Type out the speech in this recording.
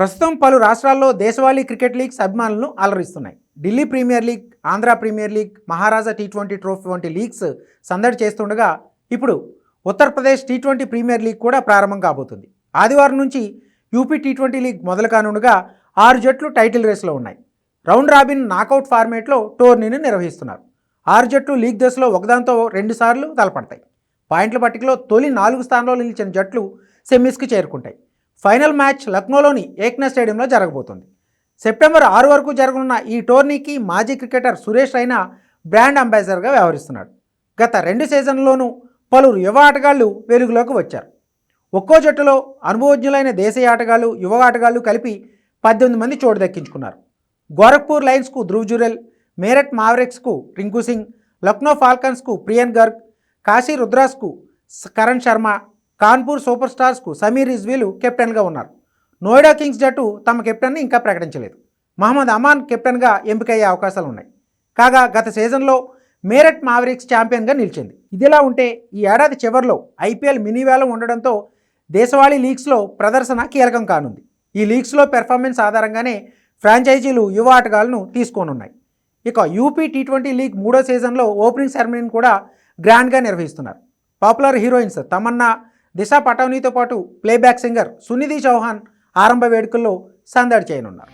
ప్రస్తుతం పలు రాష్ట్రాల్లో దేశవాళీ క్రికెట్ లీగ్స్ అభిమానులను అలరిస్తున్నాయి. Delhi premier league Andhra premier league Maharaja T twenty trophy వంటి లీగ్స్ సందడి చేస్తుండగా ఇప్పుడు Uttar Pradesh T twenty premier league కూడా ప్రారంభం కాబోతుంది. ఆదివారం నుంచి యూపీ టీ ట్వంటీ లీగ్ మొదలు కానుండగా ఆరు జట్లు టైటిల్ రేస్లో ఉన్నాయి. రౌండ్ రాబిన్ నాకౌట్ ఫార్మేట్లో టోర్నీని నిర్వహిస్తున్నారు. ఆరు జట్లు లీగ్ దశలో ఒకదాంతో రెండుసార్లు తలపడతాయి. పాయింట్ల పట్టికలో తొలి నాలుగు స్థానంలో నిలిచిన జట్లు సెమీస్కి చేరుకుంటాయి. ఫైనల్ మ్యాచ్ లక్నోలోని ఏక్నా స్టేడియంలో జరగబోతుంది. సెప్టెంబర్ ఆరు వరకు జరగనున్న ఈ టోర్నీకి మాజీ క్రికెటర్ సురేష్ రైనా బ్రాండ్ అంబాసిడర్గా వ్యవహరిస్తున్నాడు. గత రెండు సీజన్లోనూ పలువురు యువ ఆటగాళ్ళు వెలుగులోకి వచ్చారు. ఒక్కో జట్టులో అనుభవజ్ఞులైన దేశీయ ఆటగాళ్ళు యువ ఆటగాళ్ళు కలిపి పద్దెనిమిది మంది చోటు దక్కించుకున్నారు. గోరఖ్పూర్ లయన్స్కు ధ్రువ్ జురెల్ మేరట్ మావరెక్స్కు రింకు సింగ్ లక్నో ఫాల్కన్స్కు ప్రియన్ గర్గ్ కాశీ రుద్రాస్కు కరణ్ శర్మ కాన్పూర్ సూపర్ స్టార్స్కు సమీర్ రిజ్వీలు కెప్టెన్గా ఉన్నారు. నోయిడా కింగ్స్ జట్టు తమ కెప్టెన్ని ఇంకా ప్రకటించలేదు. మహమ్మద్ అమాన్ కెప్టెన్గా ఎంపికయ్యే అవకాశాలు ఉన్నాయి. కాగా గత సీజన్లో మేరట్ మావరిక్స్ ఛాంపియన్గా నిలిచింది. ఇదిలా ఉంటే ఈ ఏడాది చివరిలో ఐపీఎల్ మినీవేలం ఉండడంతో దేశవాళీ లీగ్స్లో ప్రదర్శన కీలకం కానుంది. ఈ లీగ్స్లో పెర్ఫార్మెన్స్ ఆధారంగానే ఫ్రాంచైజీలు యువ ఆటగాళ్ళను తీసుకోనున్నాయి. ఇక యూపీ టీ ట్వంటీ లీగ్ మూడో సీజన్లో ఓపెనింగ్ సెరమనీని కూడా గ్రాండ్గా నిర్వహిస్తున్నారు. పాపులర్ హీరోయిన్స్ తమన్నా దిశా పటౌనీతో పాటు ప్లేబ్యాక్ సింగర్ సునిధి చౌహాన్ ఆరంభ వేడుకల్లో సందడి చేయనున్నారు.